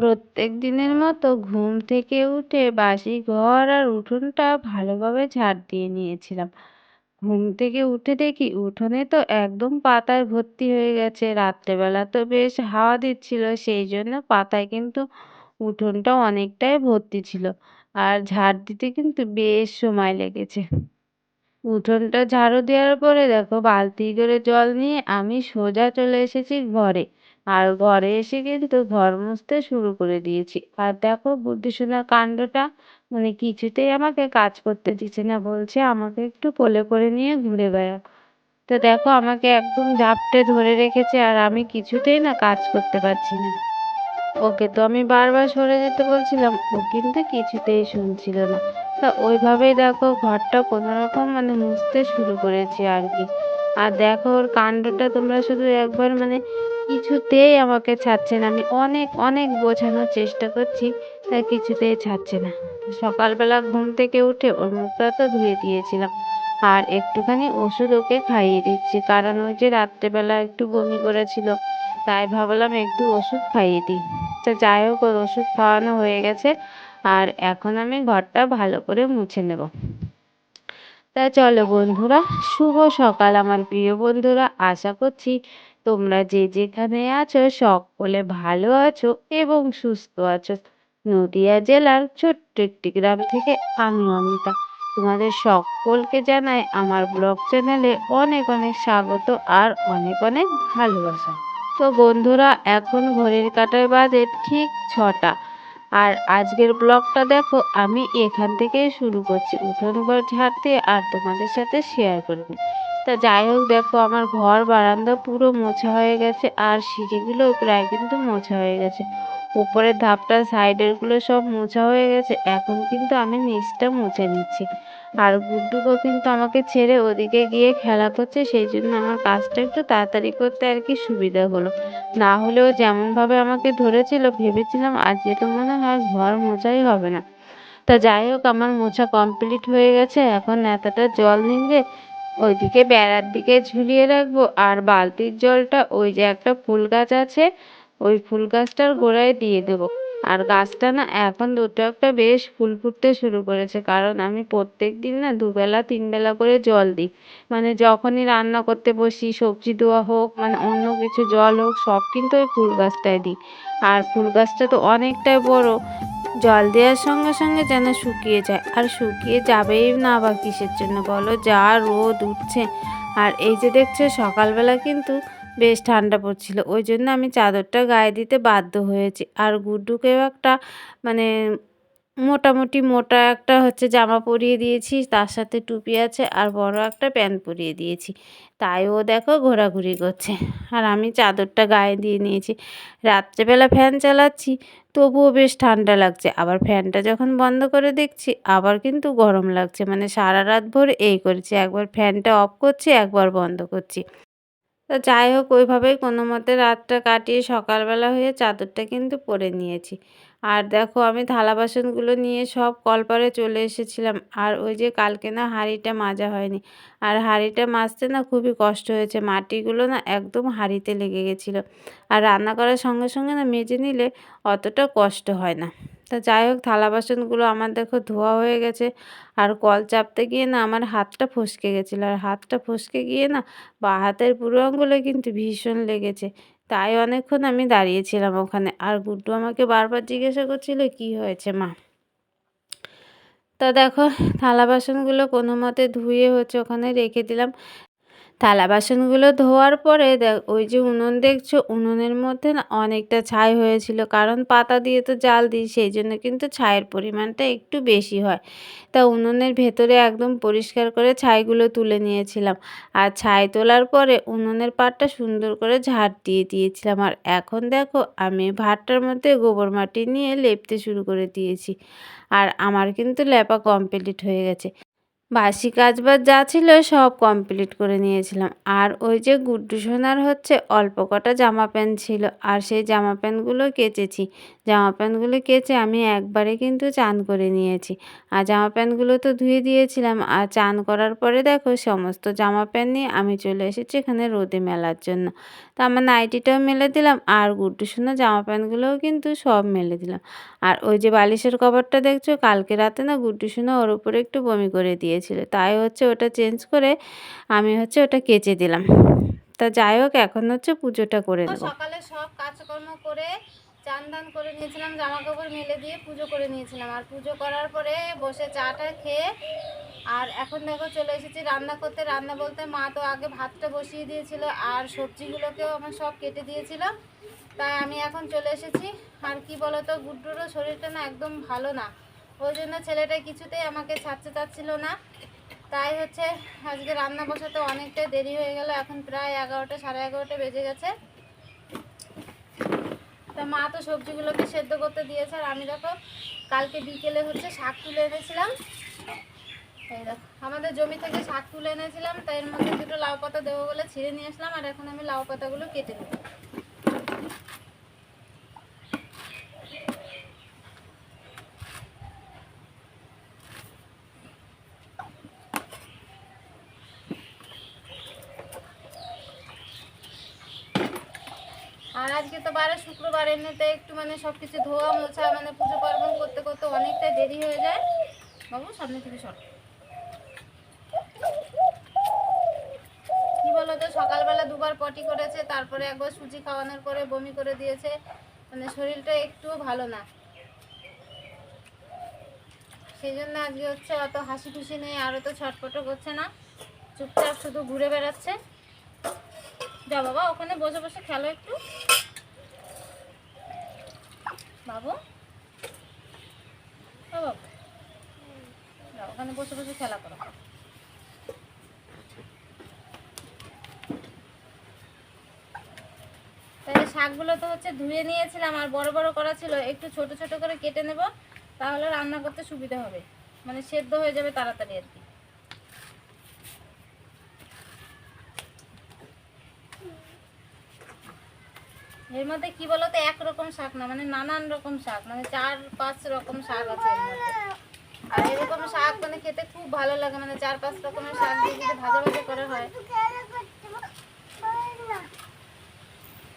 প্রত্যেক দিনের মতো ঘুম থেকে উঠে বাসি ঘর আর উঠোনটা ভালোভাবে ঝাড় দিয়ে নিয়েছিলাম। ঘুম থেকে উঠে দেখি উঠোনে তো একদম পাতায় ভর্তি হয়ে গেছে। রাত্রেবেলা তো বেশ হাওয়া দিচ্ছিল, সেই জন্য পাতায় কিন্তু উঠোনটা অনেকটাই ভর্তি ছিল আর ঝাড় দিতে কিন্তু বেশ সময় লেগেছে। উঠোনটা ঝাড়ু দেওয়ার পরে দেখো, বালতি করে জল নিয়ে আমি সোজা চলে এসেছি ঘরে। আর ঘরে এসে কিন্তু ঘর মুছতে শুরু করে দিয়েছি। আর দেখো বুদ্ধিশোনার কাণ্ডটা মানে কিছুতেই আমাকে কাজ করতে দিচ্ছে না, বলছে আমাকে একটু কোলে করে নিয়ে ঘুরে বেড়া তো দেখো, আমাকে একদম ঝাপটে ধরে রেখেছে আর আমি কিছুতেই না কাজ করতে পারছি না। ওকে তো আমি বারবার সরে যেতে বলছিলাম, ও কিন্তু কিছুতেই শুনছিল না। তা ওইভাবেই দেখো, ঘরটা কোনো রকম মানে মুছতে শুরু করেছি আর কি। আর দেখো, ওর কাণ্ডটা তোমরা শুধু একবার মানে কিছুতেই আমাকে ছাড়ছে না। আমি অনেক অনেক বোঝানোর চেষ্টা করছি, তা কিছুতেই ছাড়ছে না। সকালবেলা ঘুম থেকে উঠে ওর মুখটা তো ধুয়ে দিয়েছিলাম, আর একটুখানি ওষুধ ওকে খাইয়ে দিচ্ছি, কারণ ওই যে রাত্রেবেলা একটু বমি করেছিল, তাই ভাবলাম একটু ওষুধ খাইয়ে দিই। তো যাই হোক, ওর ওষুধ খাওয়ানো হয়ে গেছে, আর এখন আমি ঘরটা ভালো করে মুছে নেব। তা চলো বন্ধুরা, শুভ সকাল আমার প্রিয় বন্ধুরা, আশা করছি তোমরা যে যেখানে আছো সকলে ভালো আছো এবং সুস্থ আছো। নদিয়া জেলার ছোট্ট একটি গ্রাম থেকে আমি অমিতা। তোমাদের সকলকে জানাই আমার ব্লগ চ্যানেলে অনেক অনেক স্বাগত আর অনেক অনেক ভালোবাসা। তো বন্ধুরা, এখন ঘড়ির কাটার বাজে ঠিক ছটা। আর আজকের ব্লগটা দেখো, আমি এখান থেকেই শুরু করছি। উঠোন ঘর ঝাড়তে আর তোমাদের সাথে শেয়ার করে নিই। তা যাই হোক দেখো, আমার ঘর, বারান্দা পুরো মোছা হয়ে গেছে আর সিঁড়িগুলো প্রায় কিন্তু মোছা হয়ে গেছে। উপরের ধাপটা, সাইডেরগুলো সব মোছা হয়ে গেছে। এখন কিন্তু আমি নিচটা মুছে নিচ্ছি। আর গুড্ডুকও কিন্তু আমাকে ছেড়ে ওদিকে গিয়ে খেলা করছে, সেই জন্য আমার কাজটা একটু তাড়াতাড়ি করতে আর কি সুবিধা হলো। না হলেও যেমনভাবে আমাকে ধরেছিল, ভেবেছিলাম আজকে তো মনে হয় ঘর মোছাই হবে না। তা যাই হোক, আমার মোছা কমপ্লিট হয়ে গেছে। এখন এতটা জল নিয়ে ওইদিকে বেড়ার দিকে ঝুলিয়ে রাখব। আর বালতির জলটা ওই যে একটা ফুল গাছ আছে, ওই ফুল গাছটার গোড়ায় দিয়ে দেবো। আর গাছটা না এখন দুটো একটা বেশ ফুল ফুটতে শুরু করেছে, কারণ আমি প্রত্যেক দিন না দুবেলা, তিনবেলা করে জল দিই। মানে যখনই রান্না করতে বসি, সবজি ধোয়া হোক মানে অন্য কিছু জল হোক, সব কিন্তু ওই ফুল গাছটায় দিই। আর ফুল গাছটা তো অনেকটাই বড় জল দেওয়ার সঙ্গে সঙ্গে যেন শুকিয়ে যায়। আর শুকিয়ে যাবেই না বা কিসের জন্য বলো? যা রোদ উঠছে। আর এই যে দেখছ, সকালবেলা কিন্তু বেশ ঠান্ডা পড়ছিল। ওই জন্য আমি চাদরটা গায়ে দিতে বাধ্য হয়েছি। আর গুড্ডুকেও একটা মানে মোটামুটি মোটা একটা হচ্ছে জামা পরিয়ে দিয়েছি, তার সাথে টুপি আছে আর বড় একটা প্যান্ট পরিয়ে দিয়েছি। তাই ও দেখো ঘোরাঘুরি করছে। আর আমি চাদরটা গায়ে দিয়ে নিয়েছি। রাত্রেবেলা ফ্যান চালাচ্ছি, তবুও বেশ ঠান্ডা লাগছে। আবার ফ্যানটা যখন বন্ধ করে দেখছি, আবার কিন্তু গরম লাগছে। মানে সারা রাত ভোর এই করেছি। একবার ফ্যানটা অফ করছি, একবার বন্ধ করছি। তো যাই হোক, ওইভাবেই কোনো মতে রাতটা কাটিয়ে সকালবেলা হয়ে চাদরটা কিন্তু পরে নিয়েছি। আর দেখো আমি থালা বাসনগুলো নিয়ে সব কলপারে চলে এসেছিলাম। আর ওই যে কালকে না হাঁড়িটা মাজা হয়নি। আর হাঁড়িটা মাজতে না খুবই কষ্ট হয়েছে। মাটিগুলো না একদম হাঁড়িতে লেগে গেছিল। আর রান্না করার সঙ্গে সঙ্গে না মেজে নিলে অতটা কষ্ট হয় না। তা যাই হোক, থালা বাসনগুলো আমার দেখো ধোয়া হয়ে গেছে। আর কল চাপতে গিয়ে না আমার হাতটা ফসকে গেছিল। আর হাতটা ফসকে গিয়ে না বা হাতের পুরো আঙ্গুলে কিন্তু ভীষণ লেগেছে। তাই অনেকক্ষণ আমি দাঁড়িয়েছিলাম ওখানে। আর গুড্ডু আমাকে বারবার জিজ্ঞাসা করছিল, কি হয়েছে মা? তা দেখো, থালা বাসনগুলো কোনো মতে ধুয়ে হচ্ছে ওখানে রেখে দিলাম। থালা বাসনগুলো ধোয়ার পরে দেখ, ওই যে উনুন দেখছ, উনুনের মধ্যে না অনেকটা ছাই হয়েছিল। কারণ পাতা দিয়ে তো জাল দিই, সেই জন্য কিন্তু ছাইয়ের পরিমাণটা একটু বেশি হয়। তা উনুনের ভেতরে একদম পরিষ্কার করে ছাইগুলো তুলে নিয়েছিলাম। আর ছাই তোলার পরে উনুনের পাটটা সুন্দর করে ঝাড় দিয়ে দিয়েছিলাম। আর এখন দেখো, আমি ভাতটার মধ্যে গোবর মাটি নিয়ে লেপতে শুরু করে দিয়েছি। আর আমার কিন্তু লেপা কমপ্লিট হয়ে গেছে। বাসি কাজ বাদ যা ছিল সব কমপ্লিট করে নিয়েছিলাম। আর ওই যে গুড্ডু সোনার হচ্ছে অল্প কটা জামা প্যান্ট ছিল, আর সেই জামা প্যান্টগুলো কেচেছি। জামা প্যান্টগুলো কেচে আমি একবারে কিন্তু চান করে নিয়েছি। আর জামা প্যান্টগুলো তো ধুয়ে দিয়েছিলাম। আর চান করার পরে দেখো সমস্ত জামা প্যান্ট নিয়ে আমি চলে এসেছি এখানে রোদে মেলার জন্য। তো আমার নাইটিটাও মেলে দিলাম আর গুড্ডু সোনার জামা প্যান্টগুলোও কিন্তু সব মেলে দিলাম। আর ওই যে বালিশের কভারটা দেখছ কালকে রাতে না গুড্ডু সোনা ওর উপরে একটু বমি করে দিয়েছিল। তাই হচ্ছে ওটা চেঞ্জ করে আমি হচ্ছে ওটা কেচে দিলাম। তা যাই হোক এখন হচ্ছে পুজোটা করে নেব। সকালে সব কাজকর্ম করে চান দান করে নিয়েছিলাম জামা কাপড় মেলে দিয়ে পুজো করে নিয়েছিলাম। আর পুজো করার পরে বসে চাটা খেয়ে আর এখন দেখো চলে এসেছি রান্না করতে। রান্না বলতে মা তো আগে ভাতটা বসিয়ে দিয়েছিল আর সবজিগুলোকেও আমার সব কেটে দিয়েছিল। তাই আমি এখন চলে এসেছি। আর কি বলতো, গুড্ডুরও শরীরটা না একদম ভালো না। ওই জন্য ছেলেটা কিছুতেই আমাকে ছাড়তে চাচ্ছিল না। তাই হচ্ছে আজকে রান্না বসাতে অনেকটাই দেরি হয়ে গেল। এখন প্রায় এগারোটা, সাড়ে এগারোটা বেজে গেছে। তা মা তো সবজিগুলোকে সেদ্ধ করতে দিয়েছে আর আমি দেখো, কালকে বিকেলে হচ্ছে শাক তুলে এনেছিলাম। এই দেখো, আমাদের জমি থেকে শাক তুলে এনেছিলাম, তাই এর মধ্যে দুটো লাউ পাতা দেবো বলে ছিঁড়ে নিয়ে আসলাম, আর এখন আমি লাউ পাতাগুলো কেটে নেব। আর আজকে তো বারে শুক্রবার, এমনিতে একটু মানে সব কিছু ধোয়া মোছা মানে পুজো পার্বণ করতে করতে অনেকটা দেরি হয়ে যায়। বাবু, সামনে থেকে সর। কি বলতো, সকালবেলা দুবার পটি করেছে, তারপরে একবার সুজি খাওয়ানোর পরে বমি করে দিয়েছে। মানে শরীরটা একটুও ভালো না। সেই জন্য আজকে হচ্ছে অত হাসি খুশি নেই, আরও তো ছটপটো করছে না। চুপচাপ শুধু ঘুরে বেড়াচ্ছে। যা বাবা, ওখানে বসে বসে খেলো একটু। বাবু? ওখানে বসে বসে খেলা করো। তাহলে শাকগুলো তো হচ্ছে ধুয়ে নিয়েছিলাম, আর বড় বড় করা ছিল, একটু ছোট ছোট করে কেটে নেব, তাহলে রান্না করতে সুবিধা হবে। মানে সেদ্ধ হয়ে যাবে তাড়াতাড়ি আর কি। এর মধ্যে কি বলতো, একরকম শাক না মানে নানান রকম শাক মানে চার, পাঁচ রকম শাক আছে আর এরকম শাক মানে খেতে খুব ভালো লাগে মানে চার, পাঁচ রকমের শাক দিয়ে যদি ভাজা ভাজা করা হয়।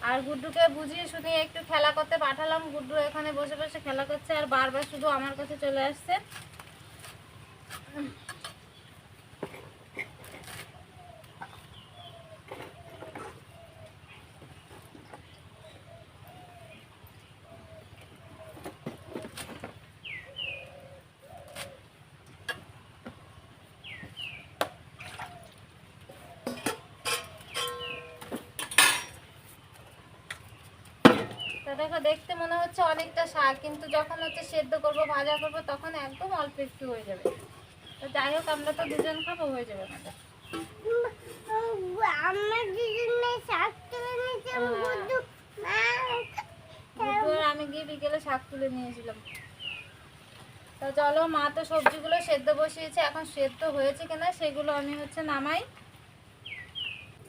আর গুড্ডুকে বুঝিয়ে শুনিয়ে একটু খেলা করতে পাঠালাম। গুড্ডু এখানে বসে বসে খেলা করছে আর বারবার শুধু আমার কাছে চলে আসছে। দেখো দেখতে মনে হচ্ছে অনেকটা শাক কিন্তু যখন হচ্ছে সেদ্ধ করব ভাজা করব তখন একদম অল্প একটু হয়ে যাবে। তো যাই হোক আমরা তো দুজন খাব হয়ে যাবে আমাদের। মা আমি গিয়ে বিকেলে শাক তুলে নিয়েছিলাম। তো চলো মা তো সবজিগুলো সেদ্ধ বসিয়েছে এখন সেদ্ধ হয়েছে কিনা সেগুলো আমি হচ্ছে নামাই।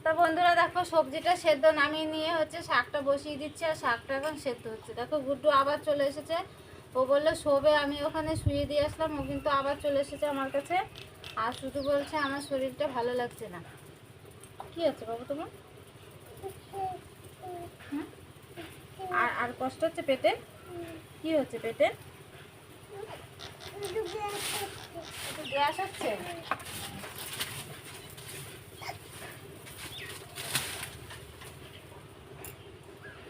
তা বন্ধুরা দেখো, সবজিটা সেদ্ধ নামিয়ে নিয়ে হচ্ছে শাকটা বসিয়ে দিচ্ছে আর শাকটা এখন সেদ্ধ হচ্ছে। দেখো, গুড্ডু আবার চলে এসেছে। ও বলল, শোবে, আমি ওখানে শুয়ে দিয়ে আসলাম। ও কিন্তু আবার চলে এসেছে আমার কাছে। আর শুধু বলছে, আমার শরীরটা ভালো লাগছে না। কি হচ্ছে বাবু তোমার? হুম? আর আর কষ্ট হচ্ছে পেটে? কি হচ্ছে পেটে? গ্যাস হচ্ছে?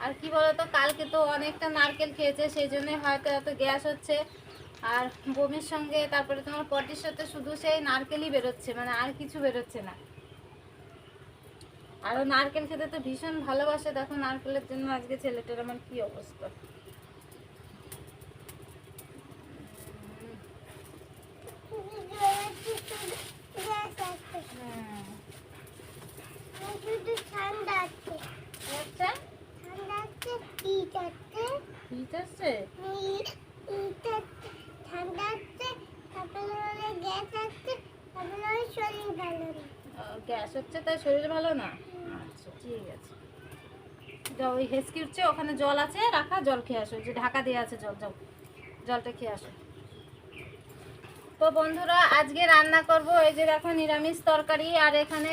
আর কি বলতো কালকে তো অনেকটা নারকেল খেয়েছে সেই জন্য হয়তো এত গ্যাস হচ্ছে। আর বমির সঙ্গে তারপরে তোমার পটির সাথে শুধু সেই নারকেলই বেরোচ্ছে মানে আর কিছু বেরোচ্ছে না। আরও নারকেল খেতে তো ভীষণ ভালোবাসে দেখো নারকেলের জন্য আজকে ছেলেটার আমার কি অবস্থা। ঠান্ডা আছে কি হচ্ছে? ঠান্ডা আছে শীত আসছে ঠান্ডা আছে তারপরে গ্যাস আপনার শরীর ভালো না। গ্যাস হচ্ছে তাই শরীর ভালো না? আচ্ছা ঠিক আছে। যাও ওই হেসকি উঠছে ওখানে জল আছে রাখা জল খেয়ে আসো যে ঢাকা দিয়ে আছে জল যাও জলটা খেয়ে আসো। তো বন্ধুরা আজকে রান্না করব এই যে দেখো নিরামিষ তরকারি আর এখানে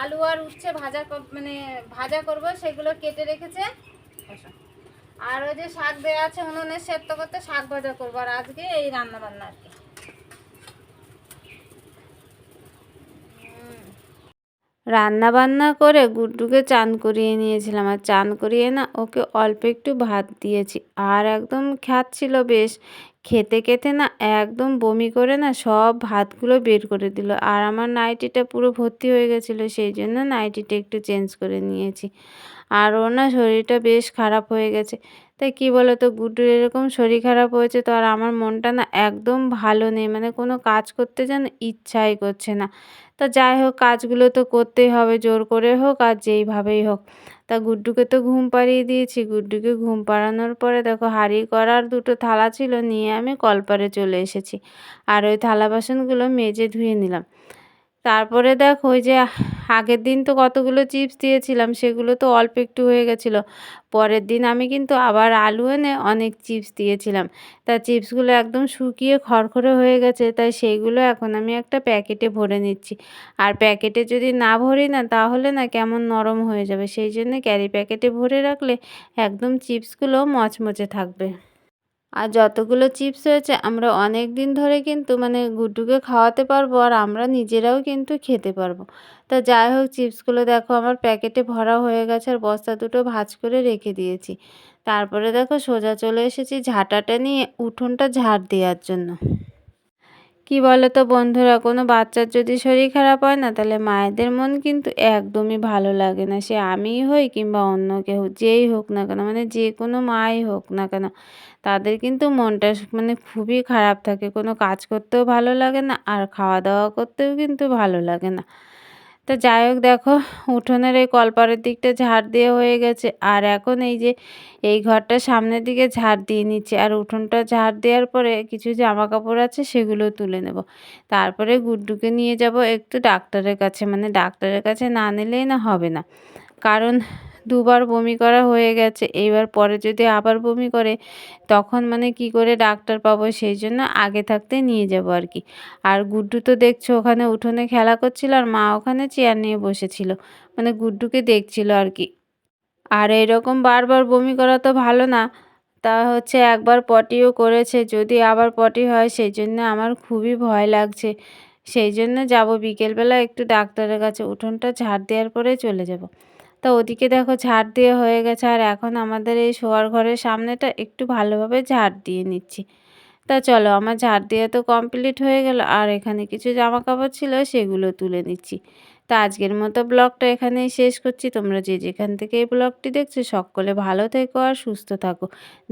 আলু আর উঠছে ভাজা মানে ভাজা করব সেগুলো কেটে রেখেছে। আর ওই যে শাক দেওয়া আছে উনুনে সেদ্ধ করতে শাক ভাজা করব। আর আজকে এই রান্না বান্না আর কি হুম। রান্না বান্না করে গুড্ডুকে চান করিয়ে নিয়েছিলাম। আর চান করিয়ে না, ওকে অল্প একটু ভাত দিয়েছি। আর একদম খাচ্ছিল বেশ। খেতে খেতে না একদম বমি করে না সব ভাতগুলো বের করে দিল। আর আমার নাইটিটা পুরো ভর্তি হয়ে গেছিল, সেই জন্য নাইটিটা একটু চেঞ্জ করে নিয়েছি। আর ওর না শরীরটা বেশ খারাপ হয়ে গেছে। তাই কী বলো তো গুড্ডুর এরকম শরীর খারাপ হয়েছে তো আর আমার মনটা না একদম ভালো নেই। মানে কোনো কাজ করতে যেন ইচ্ছাই করছে না। তা যাই হোক, কাজগুলো তো করতেই হবে, জোর করে হোক আর যেইভাবেই হোক। তা গুড্ডুকে তো ঘুম পাড়িয়ে দিয়েছি। গুড্ডুকে ঘুম পাড়ানোর পরে দেখো, হাঁড়ি করার দুটো থালা ছিল, নিয়ে আমি কলপারে চলে এসেছি। আর ওই থালা বাসনগুলো মেজে ধুয়ে নিলাম। তারপরে দেখো ওই যে আগের দিন তো কতগুলো চিপস দিয়েছিলাম, সেগুলো তো অল্প একটু হয়ে গেছিল। পরের দিন আমি কিন্তু আবার আলু এনে অনেক চিপস দিয়েছিলাম। তা চিপসগুলো একদম শুকিয়ে খড়খড়ে হয়ে গেছে, তাই সেইগুলো এখন আমি একটা প্যাকেটে ভরে নিচ্ছি। আর প্যাকেটে যদি না ভরি না, তাহলে না কেমন নরম হয়ে যাবে। সেই জন্য ক্যারি প্যাকেটে ভরে রাখলে একদম চিপসগুলো মচমচে থাকবে। আর যতগুলো চিপস হয়েছে আমরা অনেক দিন ধরে কিন্তু মানে গুড্ডুকে খাওয়াতে পারব আর আমরা নিজেরাও কিন্তু খেতে পারব। তা যাই হোক, চিপসগুলো দেখো আমার প্যাকেটে ভরা হয়ে গেছে আর বস্তা দুটো ভাজ করে রেখে দিয়েছি। তারপরে দেখো সোজা চলে এসেছি ঝাঁটাটা নিয়ে উঠোনটা ঝাড় দেওয়ার জন্য। কি বলো তো বন্ধুরা, কোনো বাচ্চার যদি শরীর খারাপ হয় না, তাহলে মায়েদের মন কিন্তু একদমই ভালো লাগে না। সে আমিই হই কিংবা অন্য কেউ, যেই হোক না কেন মানে যে কোনো মাই হোক না কেন। তাদের কিন্তু মনটা মানে খুবই খারাপ থাকে। কোনো কাজ করতেও ভালো লাগে না, আর খাওয়া দাওয়া করতেও কিন্তু ভালো লাগে না। তা যাই হোক দেখো, উঠোনের এই কলপারের দিকটা ঝাড় দিয়ে হয়ে গেছে। আর এখন এই যে, এই ঘরটা সামনের দিকে ঝাড় দিয়ে নিচ্ছে। আর উঠোনটা ঝাড় দেওয়ার পরে কিছু জামা কাপড় আছে, সেগুলো তুলে নেব। তারপরে গুড্ডুকে নিয়ে যাব একটু ডাক্তারের কাছে। মানে ডাক্তারের কাছে না নিলেই না হবে না। কারণ দুবার বমি করা হয়ে গেছে। এইবার পরে যদি আবার বমি করে, তখন মানে কি করে ডাক্তার পাবো? সেই জন্য আগে থাকতে নিয়ে যাব আর কি। আর গুড্ডু তো দেখছ, ওখানে উঠোনে খেলা করছিল আর মা ওখানে চেয়ার নিয়ে বসেছিল। মানে গুড্ডুকে দেখছিল আর কি। আর এরকম বারবার বমি করা তো ভালো না। তা হচ্ছে একবার পটিও করেছে, যদি আবার পটি হয়, সেই জন্য আমার খুবই ভয় লাগছে। সেই জন্য যাব বিকেলবেলা একটু ডাক্তারের কাছে, উঠোনটা ঝাড় দেওয়ার পরে চলে যাব। তা ওদিকে দেখো ঝাড় দিয়ে হয়ে গেছে, আর এখন আমাদের এই শোয়ার ঘরের সামনেটা একটু ভালোভাবে ঝাড় দিয়ে নিচ্ছি। তা চলো আমার ঝাড় দিয়ে তো কমপ্লিট হয়ে গেল, আর এখানে কিছু জামা কাপড় ছিল সেগুলো তুলে নিচ্ছি। তা আজকের মতো ব্লগটা এখানেই শেষ করছি, তোমরা যে যেখান থেকে এই ব্লগটি দেখছ সকলে ভালো থেকো আর সুস্থ থাকো।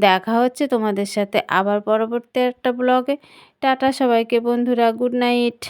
দেখা হচ্ছে তোমাদের সাথে আবার পরবর্তী একটা ব্লগে। টাটা সবাইকে বন্ধুরা, গুড নাইট।